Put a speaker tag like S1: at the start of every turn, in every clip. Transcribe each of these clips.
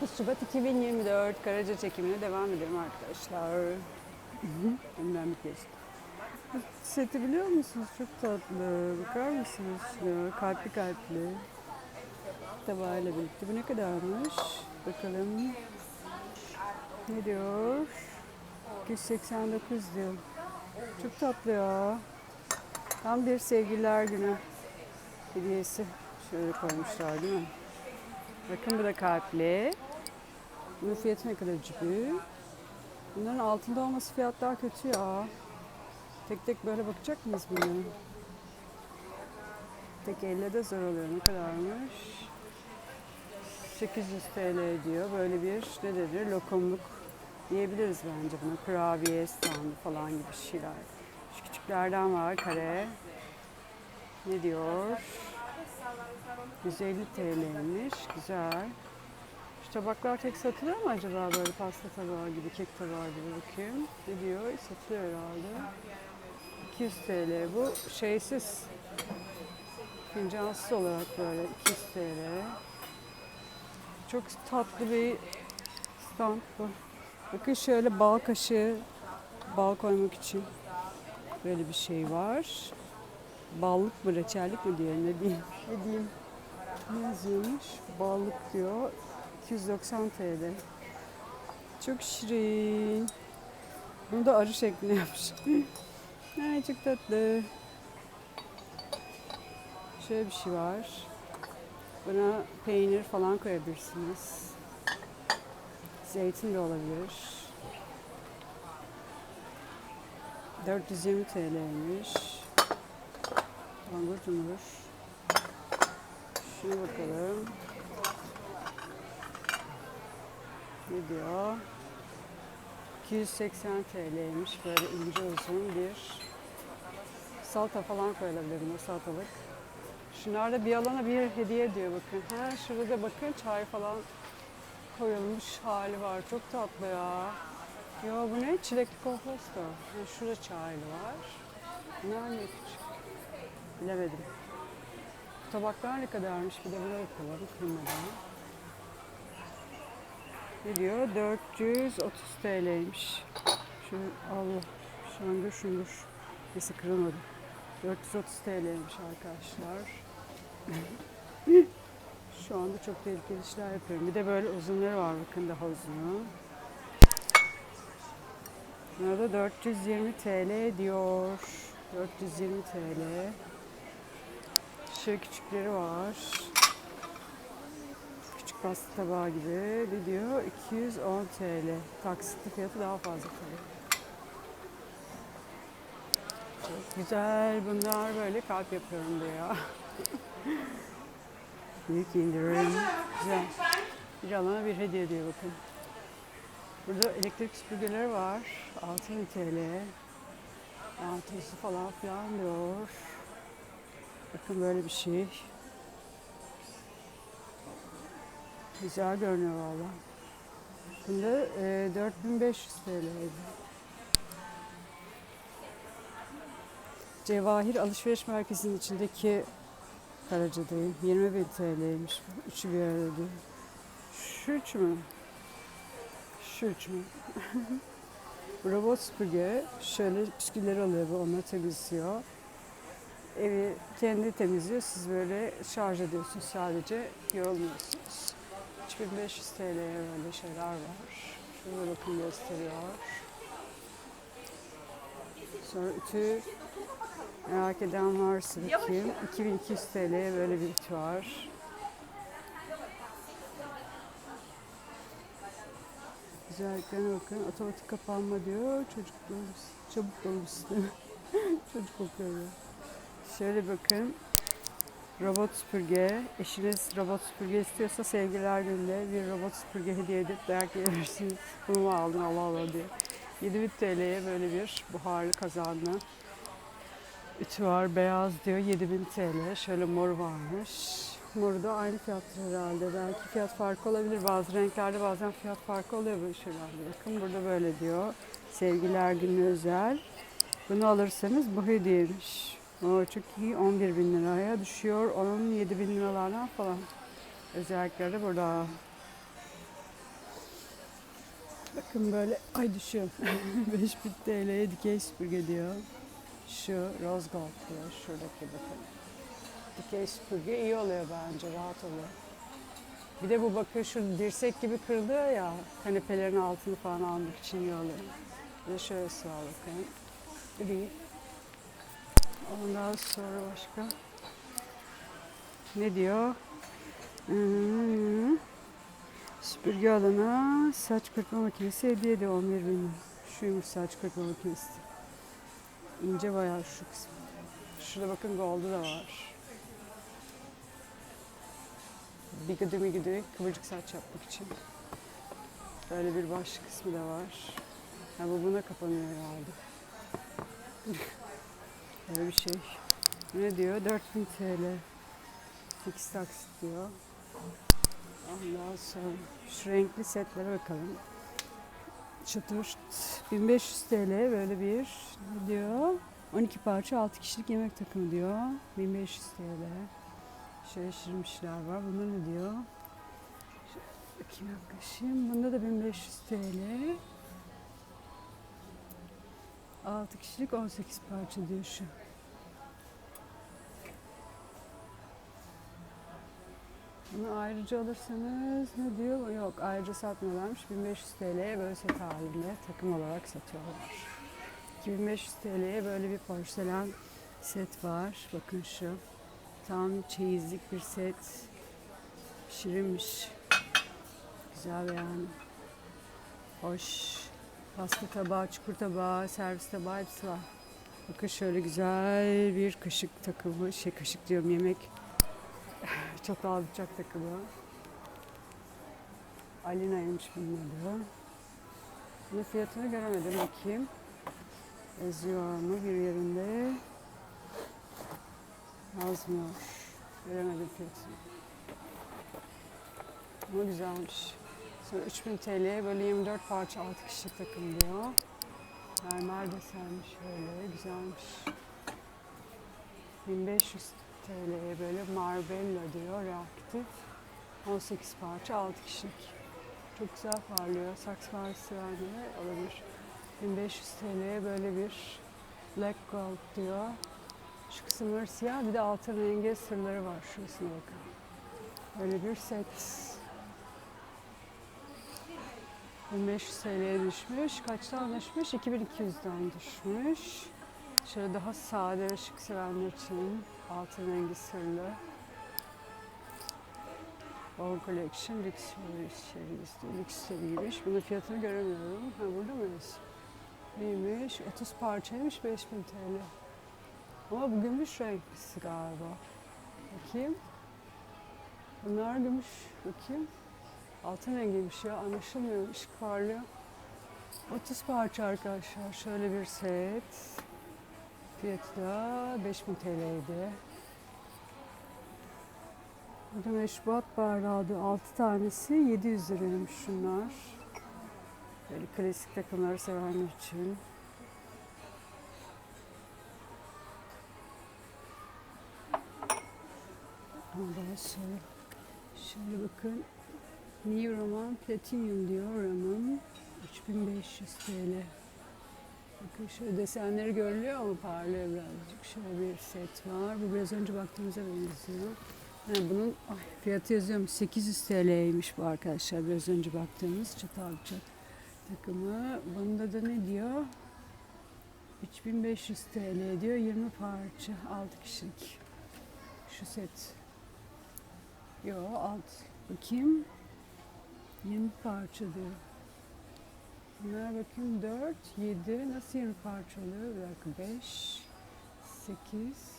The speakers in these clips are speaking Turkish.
S1: 9 Şubat 2024 Karaca çekimine devam edelim arkadaşlar. Önden bir kez. Seti biliyor musunuz? Çok tatlı. Bakar mısınız? şuna? kalpli kalpli. Tabağıyla birlikte. Bu ne kadarmış? Bakalım. Ne diyor? 289 diyor. Çok tatlı ya. Tam bir sevgililer günü hediyesi. Şöyle koymuşlar değil mi? Bakın bu da kalpli. Bunun fiyatı ne kadar cübü? Bunların altında olması fiyatlar kötü ya. Tek tek böyle bakacak mıyız buna? Tek elle de zor oluyor. Ne kadarmış? 800 TL diyor. Böyle bir ne denir? Lokumluk diyebiliriz bence buna. Kurabiye standı falan gibi şeyler. Şu küçüklerden var kare. Ne diyor? 150 TL'ymiş. Güzel. Tabaklar tek satılıyor mu acaba böyle pasta tabağı gibi, kek tabağı gibi bakayım. Ne diyor? Satılıyor herhalde. 200 TL. Bu şeysiz. Fincansız olarak böyle 200 TL. Çok tatlı bir stand bu. Bakın şöyle bal kaşığı, bal koymak için böyle bir şey var. Ballık mı, reçellik mi diye ne diyeyim? Ne diyeyim? Ne yazıyormuş? Ballık diyor. 290 TL. Çok şirin. Bunu da arı şeklinde yapmış. Ay çok tatlı. Şöyle bir şey var. Buna peynir falan koyabilirsiniz. Zeytin de olabilir. 420 TL'ymiş. Langur cumhur. Şuna bakalım. Ne diyor? 280 TL'ymiş. Böyle ince uzun bir salata falan koyulabilir buna salatalık. Şunlar da bir alana bir hediye diyor bakın. Ha, şurada da bakın çay falan koyulmuş hali var. Çok tatlı ya. Yo bu ne? Çilekli komposto. Ha, şurada çaylı var. Bunlar ne küçük? Bilemedim. Tabaklar ne kadarmış? Bir de buna bakalım kırmadan. Ne diyor? 430 TL'ymiş. Şu Allah. Şangır şungur. Neyse kırılmadı. 430 TL'ymiş arkadaşlar. Şu anda çok tehlikeli işler yapıyorum. Bir de böyle uzunları var bakın daha uzunu. Bunlar da 420 TL diyor. 420 TL. Şöyle küçükleri var. Pasta tabağı gibi. Ne diyor? 210 TL. Taksitli fiyatı daha fazla tabii. Çok güzel. Bunlar böyle kalp yapıyorum diyor. Büyük indirim. Güzel. Bir alana bir hediye diyor bakın. Burada elektrik süpürgeleri var. 6000 TL. Altısı falan filan diyor. Bakın böyle bir şey. Güzel görünüyor valla. Bunda e, 4500 TL'ydi. Cevahir Alışveriş Merkezi'nin içindeki Karaca'dayım. 20 bin TL'ymiş. Üçü bir arada diyor. Şu üç mü? Şu üç mü? Robot süpürge şöyle bisküvileri alıyor bu onları temizliyor. Evi kendi temizliyor. Siz böyle şarj ediyorsunuz sadece. Yorulmuyorsunuz. 3500 TL böyle şeyler var. Şurada bakın gösteriyor. Sonra ütü merak eden varsa bakayım. 2200 TL böyle bir ütü var. Güzelliklerine bakın. Otomatik kapanma diyor. Çocuk dolmuş. Çabuk dolmuş. Çocuk kokuyor. ya. Şöyle bakın. Robot süpürge. Eşiniz robot süpürge istiyorsa sevgililer gününde bir robot süpürge hediye edip dayak verirsiniz. Bunu mu aldın Allah Allah diye. 7000 TL'ye böyle bir buharlı kazanlı ütü var. Beyaz diyor 7000 TL. Şöyle mor varmış. Moru da aynı fiyattır herhalde. Belki fiyat farkı olabilir. Bazı renklerde bazen fiyat farkı oluyor böyle şeylerde. Bakın burada böyle diyor. Sevgiler günü özel. Bunu alırsanız bu hediyeymiş. O çok iyi. 11 bin liraya düşüyor. Onun 7 bin liralardan falan. Özellikleri burada. Bakın böyle ay düşüyorum. 5000 TL'ye dikey süpürge diyor. Şu rose gold diyor. Şuradaki bakın. Dikey süpürge iyi oluyor bence. Rahat oluyor. Bir de bu bakın şu dirsek gibi kırılıyor ya. Kanepelerin altını falan almak için iyi oluyor. Bir de şöylesi var bakın. Gri. Ondan sonra başka. Ne diyor? Hmm. Süpürge alana saç kırpma makinesi hediye ediyor 11 bin. Şuymuş saç kırpma makinesi. İnce bayağı şu kısmı. Şurada bakın gold'u da var. Bigidi migidi kıvırcık saç yapmak için. Böyle bir baş kısmı da var. Ha, bu buna kapanıyor herhalde. Böyle bir şey. Ne diyor? 4000 TL. 8 taksit diyor. Ondan sonra şu renkli setlere bakalım. Çıtır 1500 TL böyle bir ne diyor? 12 parça 6 kişilik yemek takımı diyor. 1500 TL. Şirinmişler var. Bunda ne diyor? Bakayım yaklaşayım. Bunda da 1500 TL. 6 kişilik 18 parça diyor şu. Bunu ayrıca alırsanız ne diyor? Yok ayrıca satmıyorlarmış. 1500 TL'ye böyle set halinde takım olarak satıyorlar. 2500 TL'ye böyle bir porselen set var. Bakın şu. Tam çeyizlik bir set. Şirinmiş. Güzel yani. Hoş. Pasta tabağı, çukur tabağı, servis tabağı hepsi var. Bakın şöyle güzel bir kaşık takımı. Şey kaşık diyorum yemek Çatal bıçak takımı. Alina'ymış bunun adı. Bunun fiyatını göremedim bakayım. Yazıyor mu bir yerinde? Yazmıyor. Göremedim fiyatını. Ama güzelmiş. Sonra 3000 TL'ye böyle 24 parça 6 kişilik takım diyor. Mermer desenmiş şöyle güzelmiş. 1500 TL'ye böyle Marbella diyor reaktif. 18 parça 6 kişilik. Çok güzel parlıyor. Saks partisi verdiğinde olabilir. 1500 TL'ye böyle bir Black Gold diyor. Şu kısımları siyah bir de altın rengi sırları var şurasına bakın. Böyle bir set. 1500 TL'ye düşmüş. Kaçtan düşmüş? 2200'den düşmüş. Şöyle daha sade ve şık sevenler için altın rengi sırlı. All Collection Lux serisi, Lux seriymiş. Bunun fiyatını göremiyorum. Ha burada mıyız? Neymiş? 30 parçaymış 5000 TL. Ama bu gümüş renklisi galiba. Bakayım. Bunlar gümüş. Bakayım. Altın rengiymiş ya. Anlaşılmıyor. Işık parlıyor. 30 parça arkadaşlar. Şöyle bir set. Fiyatı da 5000 TL'ydi. Burada meşrubat bardağı da 6 tanesi 700 liraymış şunlar. Böyle klasik takımları sevenler için. Ondan sonra şöyle bakın. New Roman Platinum diyor Roman. 3500 TL. Bakın şöyle desenleri görülüyor ama parlıyor birazcık. Şöyle bir set var. Bu biraz önce baktığımıza benziyor. Yani bunun ay, fiyatı yazıyorum 800 TL'ymiş bu arkadaşlar. Biraz önce baktığımız çatal bıçak takımı. Bunda da ne diyor? 3500 TL diyor. 20 parça. 6 kişilik. Şu set. Yo alt. Bakayım. 20 parça diyor. Bunlara bakayım 4, 7, nasıl 20 parça oluyor? Bir dakika 5, 8,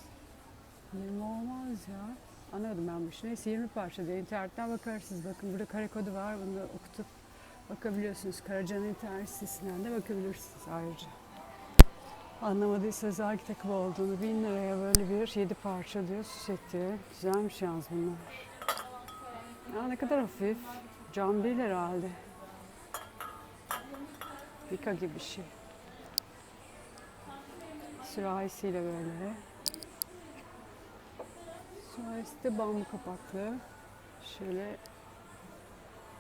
S1: 20 olmaz ya. Anladım ben bu işi. Neyse 20 parça diye internetten bakarsınız. Bakın burada kare kodu var. Bunu da okutup bakabiliyorsunuz. Karaca'nın internet sitesinden de bakabilirsiniz ayrıca. Anlamadıysanız hangi takım olduğunu 1000 liraya böyle bir 7 parça diyor süs etti. Güzelmiş yalnız bunlar. Ya ne kadar hafif. Cam değil herhalde. Mika gibi bir şey. Sürahisiyle böyle. Sürahisi de bambu kapaklı. Şöyle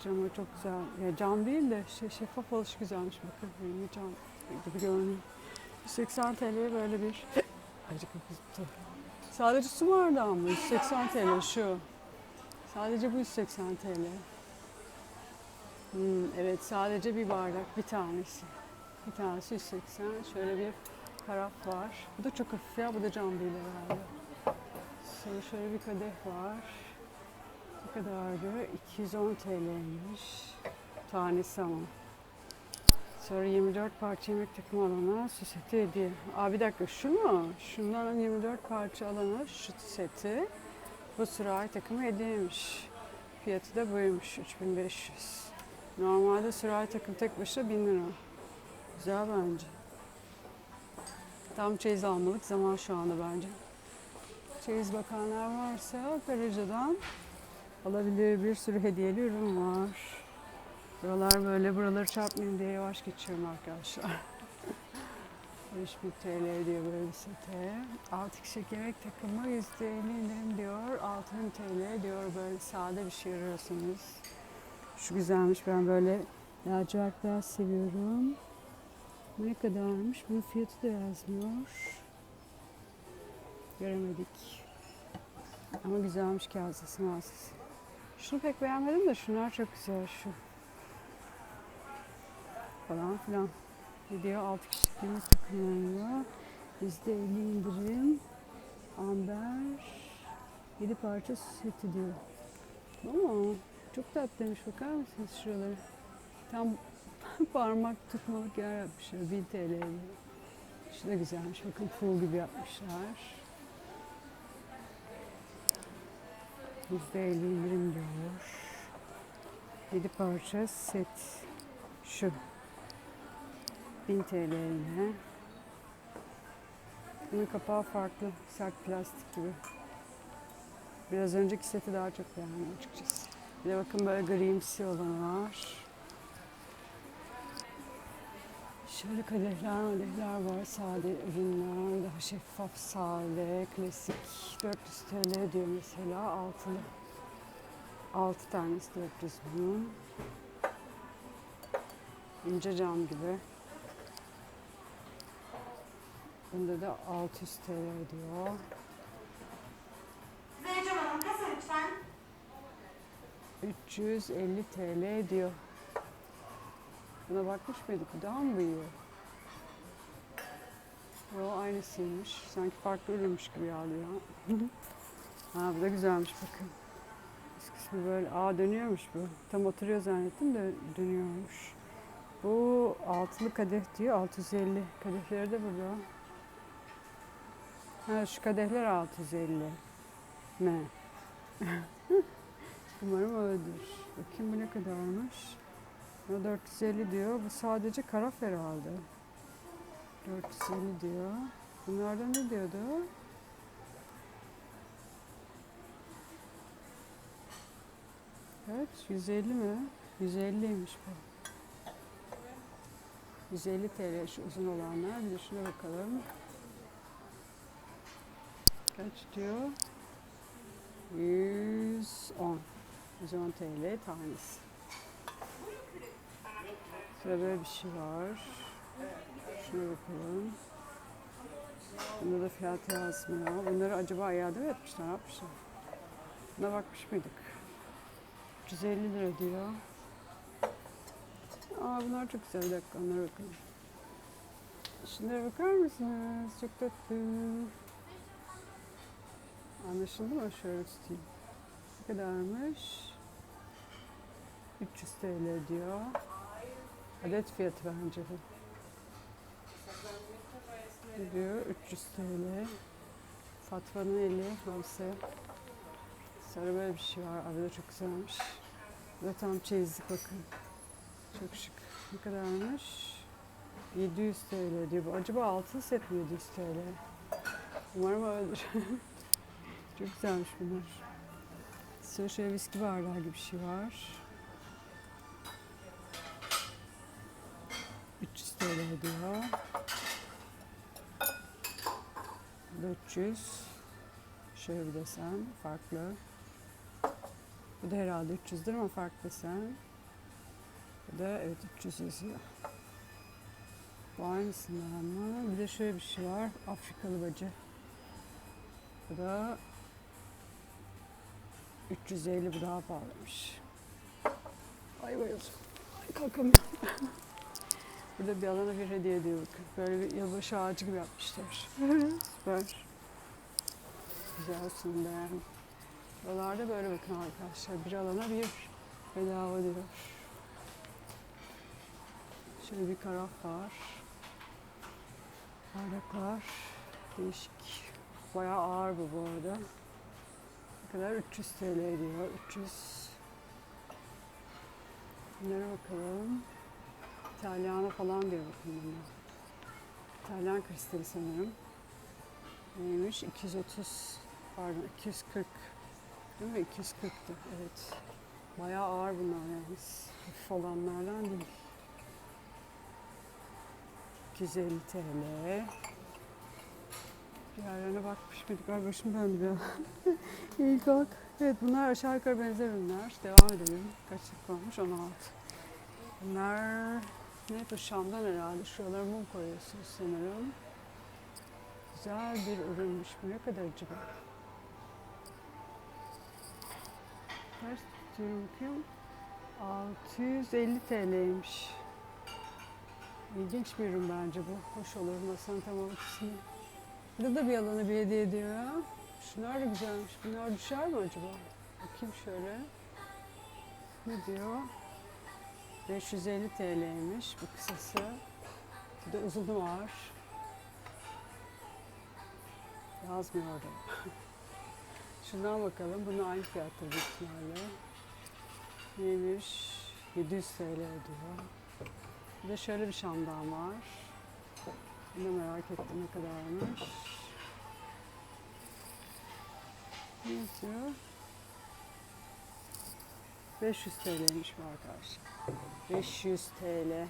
S1: Camı çok güzel. Ya cam değil de şey, şeffaf oluş güzelmiş bakın. Rengi cam gibi görünüyor. 180 TL'ye böyle bir acık tuttu. Sadece su vardı ama 180 TL şu. Sadece bu 180 TL. Hmm, evet sadece bir bardak bir tanesi. Bir tanesi 180. Şöyle bir karaf var. Bu da çok hafif ya. Bu da cam değil herhalde. Sonra şöyle bir kadeh var. Ne kadardı? 210 TL'ymiş. Tanesi ama. Sonra 24 parça yemek takımı alana şu seti hediye. Aa bir dakika şu mu? Şundan 24 parça alana şu seti. Bu sürahi takımı hediyeymiş. Fiyatı da buymuş 3500. Normalde sürahi takım tek başına 1000 lira. Güzel bence. Tam çeyiz almalık zaman şu anda bence. Çeyiz bakanlar varsa Karaca'dan alabilir bir sürü hediyeli ürün var. Buralar böyle buraları çarpmayayım diye yavaş geçiyorum arkadaşlar. 5000 TL diyor böyle bir sete. Altı kişilik yemek takımı %50 indirim diyor. 6000 TL diyor böyle sade bir şey arıyorsunuz. Şu güzelmiş ben böyle lacivert beyaz seviyorum. Ne kadarmış? Bunun fiyatı da yazmıyor. Göremedik. Ama güzelmiş kasesi masası. Şunu pek beğenmedim de şunlar çok güzel şu. Falan filan. Diyor? 6 kişilik yemek takımlarında. Bizde 50 indirim. Amber. 7 parça seti diyor. Ama çok tatlıymış. Bakar mısınız şuraları? Tam parmak tutmalık yer yapmışlar. 1000 TL da güzelmiş. Bakın full gibi yapmışlar. %50 indirim diyor. 7 parça set. Şu. 1000 TL yine. Bunun kapağı farklı. Sert plastik gibi. Biraz önceki seti daha çok beğendim açıkçası. Bir de bakın böyle grimsi olanı var. Şöyle kadehler madehler var. Sade ürünler. Daha şeffaf, sade, klasik. 400 TL diyor mesela. Altılı. 6 tanesi 400 bunun. İnce cam gibi. Bunda da 600 TL diyor.
S2: Zeycan Hanım kasa lütfen.
S1: 350 TL diyor. Buna bakmış mıydık? Daha mı büyüyor? Yo aynısıymış. Sanki farklı ürünmüş gibi alıyor. ha bu da güzelmiş bakın. Üst böyle. Aa dönüyormuş bu. Tam oturuyor zannettim de dönüyormuş. Bu altılı kadeh diyor. 650. Kadehleri de burada. Ha şu kadehler 650. Ne? Umarım öyledir. Bakayım bu ne kadarmış. Bu 450 diyor. Bu sadece karaf herhalde. 450 diyor. Bunlardan ne diyordu? Evet, 150 mi? 150'ymiş bu. 150 TL şu uzun olanlar. Bir de şuna bakalım. Kaç diyor? 110. 110 TL tanesi. Şurada bir şey var. Şuna bakalım. Bunda da fiyat yazmıyor. Bunları acaba iade mi etmişler? Ne yapmışlar? Buna bakmış mıydık? 350 lira diyor. Aa bunlar çok güzel. Bir dakika onlara bakalım. Şunlara bakar mısınız? Çok tatlı. Anlaşıldı mı? Şöyle tutayım. Kadarmış? 300 TL diyor. Adet fiyatı bence bu. Diyor? 300 TL. Fatma'nın eli hamsi. Sonra böyle bir şey var. Abi de çok güzelmiş. Bu da tam çeyizlik bakın. Çok şık. Ne kadarmış? 700 TL diyor. Acaba altın set mi 700 TL? Umarım öyledir. çok güzelmiş bunlar. Sonra şöyle viski bardağı gibi bir şey var. 300 TL diyor. 400. Şöyle bir desen farklı. Bu da herhalde 300'dür ama farklı desen. Bu da evet 300 yazıyor. Bu aynısından mı? Bir de şöyle bir şey var. Afrikalı bacı. Bu da 350 bu daha pahalıymış. Ay bayıldım. Ay kalkamıyorum. Burada bir alana bir hediye ediyor bakın. Böyle bir yılbaşı ağacı gibi yapmışlar. Süper. Güzel sundu yani. Buralarda böyle bakın arkadaşlar. Bir alana bir bedava diyor. Şöyle bir karaf var. Bardaklar. Değişik. Bayağı ağır bu bu arada. Ne kadar? 300 TL diyor. 300. Bunlara bakalım. İtalyana falan diyor bakın. İtalyan kristali sanırım. Neymiş? 230 pardon 240 değil mi? 240'tı evet. Bayağı ağır bunlar yalnız. Hafif olanlardan değil. 250 TL. Diğerlerine bakmış mıydık? Ay başım döndü ya. İyi kalk. Evet bunlar aşağı yukarı benzer ürünler. Devam edelim. Kaç dakika olmuş? 16. Bunlar ne bu Şam'dan herhalde. Şuralara mum koyuyorsunuz sanırım. Güzel bir ürünmüş bu. Ne kadar acaba? Kaç bakayım. 650 TL'ymiş. İlginç bir ürün bence bu. Hoş olur masanın tam ortasında. Burada da bir alanı bir hediye ediyor ya. Şunlar da güzelmiş. Bunlar düşer mi acaba? Bakayım şöyle. Ne diyor? 550 TL'ymiş bu kısası. Bir de uzunu var. Yazmıyor orada. Şundan bakalım. Bunun aynı fiyattır büyük. Neymiş? 700 TL diyor. Bir de şöyle bir şamdan var. Bunu merak ettim ne kadarmış. Ne yazıyor? 500 TL'ymiş bu arkadaşlar. 500 TL.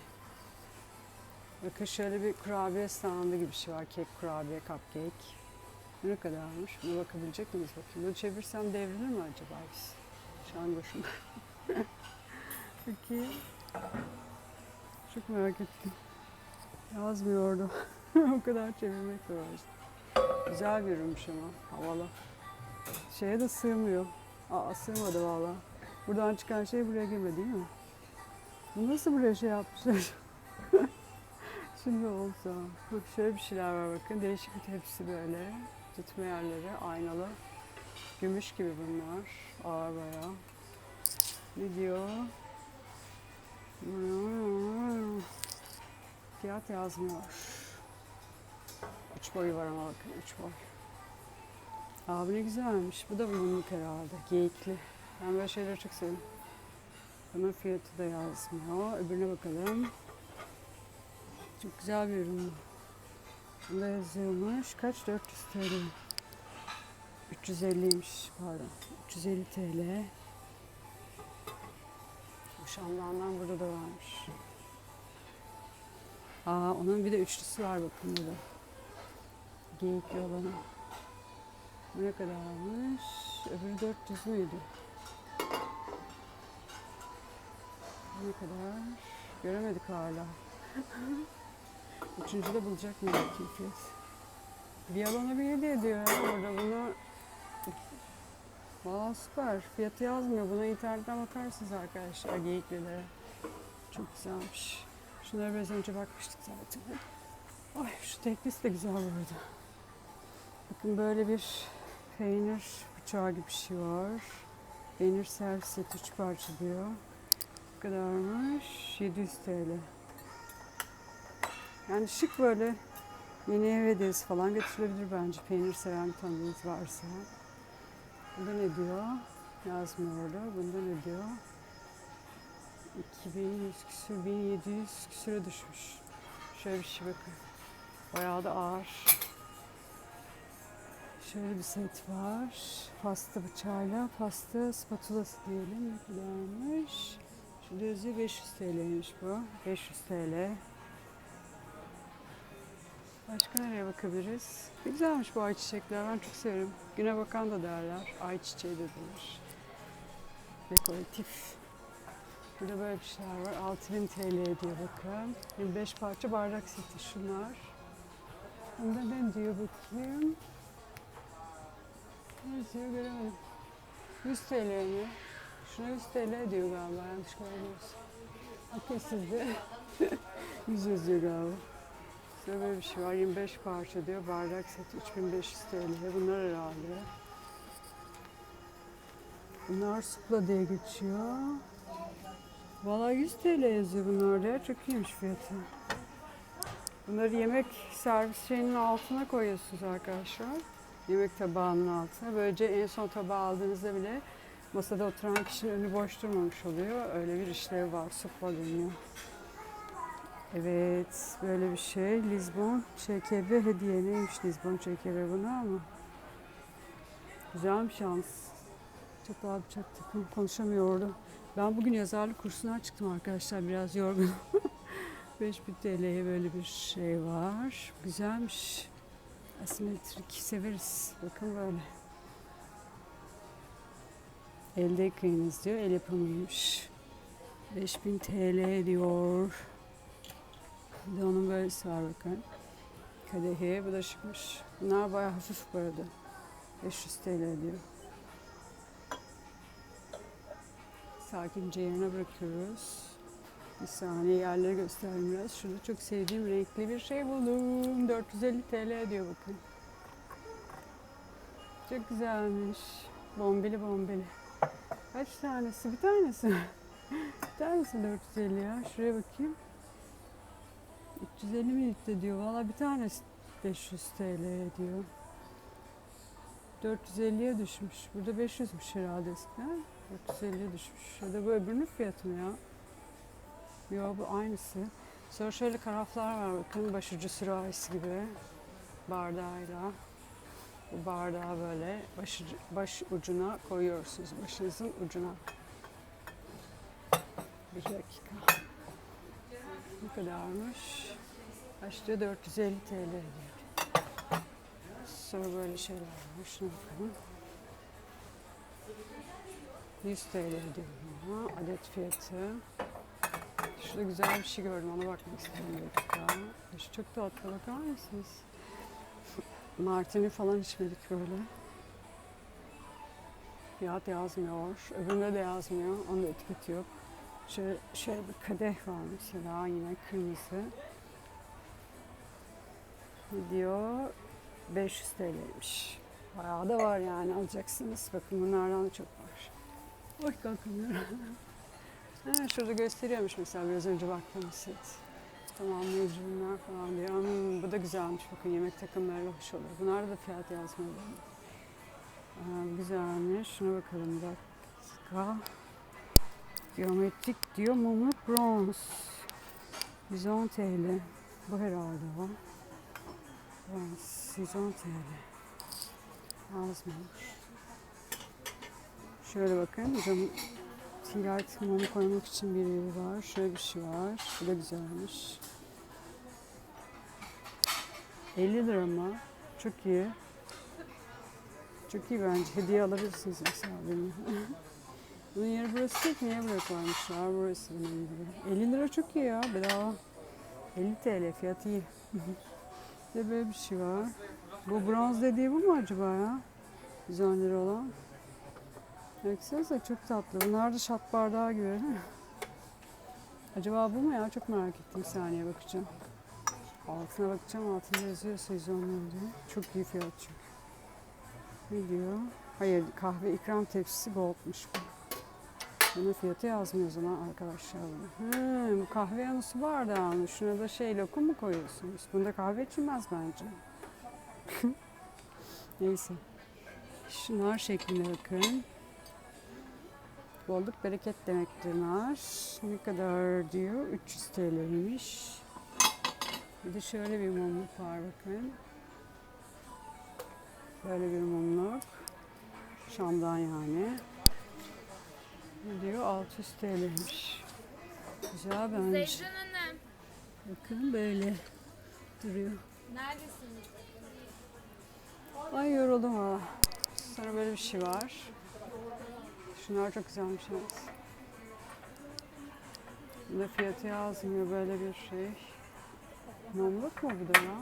S1: Bakın şöyle bir kurabiye standı gibi bir şey var. Kek, kurabiye, cupcake. Ne kadarmış? Buna bakabilecek miyiz bakayım? Bunu çevirsem devrilir mi acaba? Şu an boşuna. Peki. Çok merak ettim. Yazmıyor orada. o kadar çevirmek var. Güzel bir ürünmüş ama. Havalı. Şeye de sığmıyor. Aa sığmadı valla. Buradan çıkan şey buraya girmedi değil mi? Bu nasıl buraya şey yapmışlar? Şimdi olsa. Bak şöyle bir şeyler var bakın. Değişik bir tepsi böyle. Tutma yerleri aynalı. Gümüş gibi bunlar. Ağır bayağı. Ne diyor? Fiyat yazmıyor. Üç boyu var ama bakın üç boy. Abi ne güzelmiş. Bu da bulunluk herhalde. Geyikli. Ben böyle şeyleri çok seviyorum. Bunun fiyatı da yazmıyor. Öbürüne bakalım. Çok güzel bir ürün. bu. Bunda yazıyormuş. Kaç? 400 TL. 350'ymiş pardon. 350 TL. Şamdandan burada da varmış. Aa onun bir de üçlüsü var bakın burada. Geyikli olanı. Bu ne kadarmış? Öbürü 400 müydü? Ne kadar? Göremedik hala. Üçüncü de bulacak mı bakayım fiyat? Bir alana bir hediye ediyor ya orada bunu. Valla süper. Fiyatı yazmıyor. Buna internetten bakarsınız arkadaşlar geyiklilere. Çok güzelmiş. Şunlara biraz önce bakmıştık zaten. Ay şu teklisi de güzel bu arada. Bakın böyle bir peynir bıçağı gibi bir şey var. Peynir servis seti 3 parça diyor. Ne kadarmış? 700 TL. Yani şık böyle yeni ev hediyesi falan götürülebilir bence. Peynir seven tanıdığınız varsa. Bunda ne diyor? Yazmıyor orada. Bunda ne diyor? 2100 küsür, 1700 küsüre düşmüş. Şöyle bir şey bakın. Bayağı da ağır. Şöyle bir set var. Pasta bıçağıyla pasta spatulası diyelim. Ne kadarmış? Şurada yazıyor 500 TL'ymiş bu. 500 TL. Başka nereye bakabiliriz? Güzelmiş bu ayçiçekler. Ben çok severim. Güne bakan da derler. Ayçiçeği de denir. Dekoratif. Burada böyle bir şeyler var. 6000 TL diyor bakın. 25 parça bardak seti şunlar. Bunda ne diyor bakayım. Yazıyor göremedim. 100 TL mi? Şuna 100 TL diyor galiba yanlış görmüyorsun. Bakın sizde. 100 yazıyor galiba. Şöyle böyle bir şey var. 25 parça diyor. Bardak seti 3500 TL. Bunlar herhalde. Bunlar supla diye geçiyor. Valla 100 TL yazıyor bunlar ya. Çok iyiymiş fiyatı. Bunları yemek servis şeyinin altına koyuyorsunuz arkadaşlar. Yemek tabağının altına. Böylece en son tabağı aldığınızda bile masada oturan kişinin önü boş durmamış oluyor. Öyle bir işlevi var. Supla deniyor. Evet, böyle bir şey. Lizbon ÇKB hediye. Neymiş Lizbon ÇKB bunu ama. Güzelmiş yalnız. Çatal bıçak takım konuşamıyordu. Ben bugün yazarlık kursundan çıktım arkadaşlar. Biraz yorgunum. 5000 TL'ye böyle bir şey var. Güzelmiş. Asimetrik severiz. Bakın böyle. Elde yıkayınız diyor. El yapımıymış. 5000 TL diyor. Bir de onun böylesi var bakın. Kadehi bu da çıkmış. Bunlar bayağı hafif bu arada. 500 TL diyor. Sakince yerine bırakıyoruz. Bir saniye yerleri göstereyim biraz. Şurada çok sevdiğim renkli bir şey buldum. 450 TL diyor bakın. Çok güzelmiş. Bombeli bombeli. Kaç tanesi? Bir tanesi. bir tanesi 450 ya. Şuraya bakayım. 350 mililitre diyor. Valla bir tanesi 500 TL diyor. 450'ye düşmüş. Burada 500'müş herhalde eskiden. 450'ye düşmüş. Ya da bu öbürünün fiyatı mı ya? Yo bu aynısı. Sonra şöyle karaflar var bakın. Başucu sürahisi gibi. Bardağıyla. Bu bardağı böyle baş, baş ucuna koyuyorsunuz. Başınızın ucuna. Bir dakika. Ne kadarmış? Başta 450 TL diyor. Sonra böyle şeyler var. Şuna bakalım. 100 TL diyor. Adet fiyatı. Şurada güzel bir şey gördüm. Ona bakmak istedim bir. Şu çok tatlı. Bakar mısınız? Martini falan içmedik böyle. Fiyat yazmıyor. Öbüründe de yazmıyor. Onun da etiketi yok. Şöyle, şöyle bir kadeh var mesela yine kırmızı. Diyor? 500 TL'ymiş. Bayağı da var yani alacaksınız. Bakın bunlardan da çok var. Oy kalkamıyorum. ha, şurada gösteriyormuş mesela biraz önce baktığımız set. Tamamlayıcı ürünler falan diyor. Hmm, bu da güzelmiş bakın yemek takımları hoş olur. Bunlarda da fiyat yazmıyor. Aa, güzelmiş. Şuna bakalım bir dakika. Geometrik diyor mumlu bronz. 110 TL. Bu herhalde o. Bronz 110 TL. Yazmamış. Şöyle bakın. Cam, tilayt mumu koymak için bir yeri var. Şöyle bir şey var. Bu da güzelmiş. 50 lira mı? Çok iyi. Çok iyi bence. Hediye alabilirsiniz mesela benim. Bunun yeri burası değil. Niye buraya koymuşlar? Burası bunun yeri. 50 lira çok iyi ya. Bedava. 50 TL fiyat iyi. Bir böyle bir şey var. Bu bronz dediği bu mu acaba ya? 110 lira olan. Baksanıza çok tatlı. Bunlar da şat bardağı gibi. Acaba bu mu ya? Çok merak ettim. Bir saniye bakacağım. Altına bakacağım. Altında yazıyorsa 110 lira diye. Çok iyi fiyat çünkü. Ne diyor? Hayır kahve ikram tepsisi goldmuş bu. Bunun fiyatı yazmıyor o zaman arkadaşlar. Hı, bu kahve yanısı bardağı. Şuna da şey lokum mu koyuyorsunuz? Bunda kahve içilmez bence. Neyse. Şunlar şeklinde bakın. Bolluk bereket demektir nar. Ne kadar diyor? 300 TL'ymiş. Bir de şöyle bir mumluk var bakın. Böyle bir mumluk. Şam'dan yani. Ne diyor? 600 TL'ymiş. Güzel bence.
S2: Zeytin Hanım,
S1: Bakın böyle duruyor.
S2: neredesiniz?
S1: Ay yoruldum ha. Sonra böyle bir şey var. Şunlar çok güzelmiş yalnız. Bunda fiyatı yazmıyor böyle bir şey. Mumluk mu bu da ya?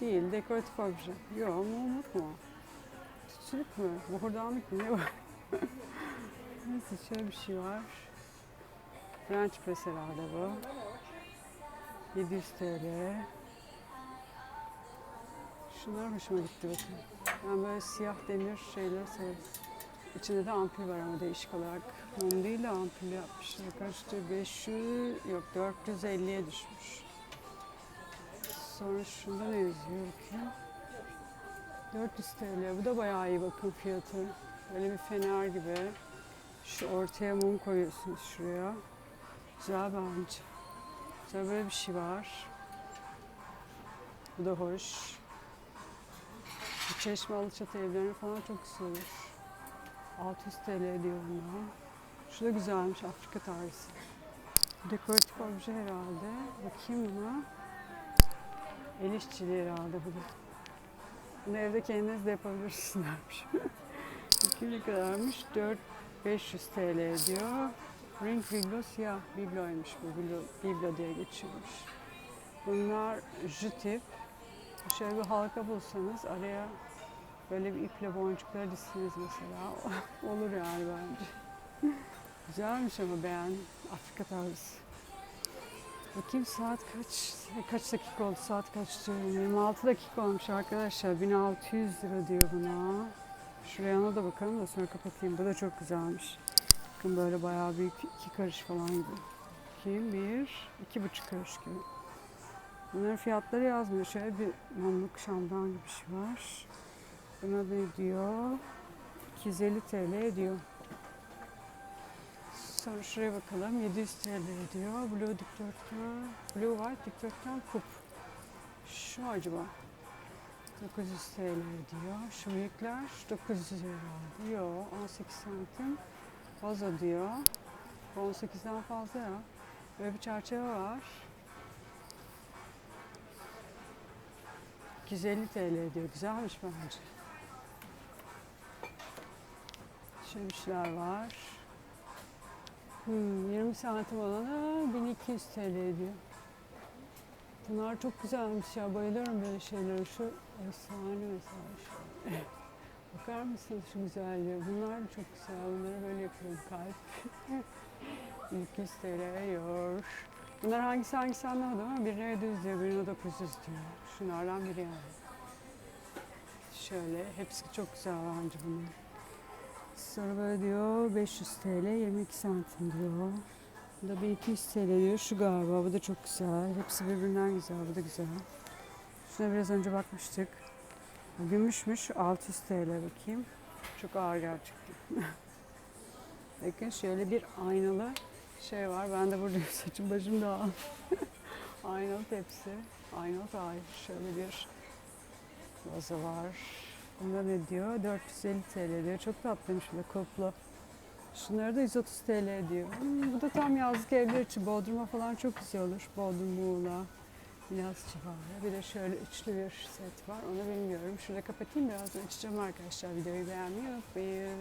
S1: Değil, dekoratif obje. Yok, mumluk mu? Tütsülük mü? Buhurdanlık mı? Ne var? Neyse şöyle bir şey var. French press herhalde bu. 700 TL. Şunlar hoşuma gitti bakın. Ben böyle siyah demir şeyleri seviyorum. İçinde de ampul var ama değişik olarak. Mum değil de ampul yapmışlar. Kaçtı? 500, yok 450'ye düşmüş. Sonra şunda ne bakayım. 400 TL. Bu da bayağı iyi bakın fiyatı. Böyle bir fener gibi. Şu ortaya mum koyuyorsunuz şuraya. Güzel bence. Sonra böyle bir şey var. Bu da hoş. Bu çeşme Alaçatı evlerine falan çok güzel olur. 600 TL diyor bunlar. Şu da güzelmiş Afrika tarzı. Dekoratif obje herhalde. Bakayım buna. El işçiliği herhalde bu da. Bunu evde kendiniz de yapabilirsiniz. Bakayım ne kadarmış? 4 500 TL diyor. Ring biblo siyah bibloymuş bu. Biblo, biblo diye geçiyormuş. Bunlar jütip. Şöyle bir halka bulsanız araya böyle bir iple boncukları dizsiniz mesela. Olur yani bence. Güzelmiş ama beğendim. Afrika tarzı. Bakayım saat kaç? Kaç dakika oldu? Saat kaç diyorum? 26 dakika olmuş arkadaşlar. 1600 lira diyor buna. Şuraya ona da bakalım da sonra kapatayım. Bu da çok güzelmiş. Bakın böyle bayağı büyük iki karış falan gibi. Bakayım bir, iki buçuk karış gibi. Bunların fiyatları yazmıyor. Şöyle bir mumluk şamdan gibi bir şey var. Buna ne diyor? 250 TL diyor. Sonra şuraya bakalım. 700 TL diyor. Blue dikdörtgen, blue white dikdörtgen kup. Şu acaba? 900 TL diyor. Şu büyükler 900 herhalde. Yok 18 santim. Vazo diyor. Bu 18'den fazla ya. Böyle bir çerçeve var. 250 TL diyor. Güzelmiş bence. Şeyler var. Hmm, 20 santim olanı 1200 TL diyor. Bunlar çok güzelmiş ya. Bayılıyorum böyle şeylere. Şu efsane mesela. Bakar mısınız şu güzelliğe? Bunlar da çok güzel. Bunları böyle yapıyorum kalp. 1200 TL yor. Bunlar hangisi hangisi anlamadım ama birine 700 diyor, birine 900 diyor. Şunlardan biri yani. Şöyle, hepsi çok güzel bence bunlar. Sonra böyle diyor 500 TL 22 santim diyor. Bu da 1200 TL diyor. Şu galiba bu da çok güzel. Hepsi birbirinden güzel. Bu da güzel. Şuna biraz önce bakmıştık. Gümüşmüş 600 TL bakayım. Çok ağır gerçekten. Bakın şöyle bir aynalı şey var. Ben de burada saçım başım dağıldı. aynalı tepsi. Aynalı hayır. Şöyle bir vazo var. Bunda ne diyor? 450 TL diyor. Çok tatlıymış bu da kuplu. Şunları da 130 TL diyor. Hmm, bu da tam yazlık evler için. Bodrum'a falan çok güzel olur. Bodrum, Muğla, Milas civarı. Bir de şöyle üçlü bir set var. Onu bilmiyorum. Şurada kapatayım birazdan açacağım arkadaşlar. Videoyu beğenmeyi unutmayın.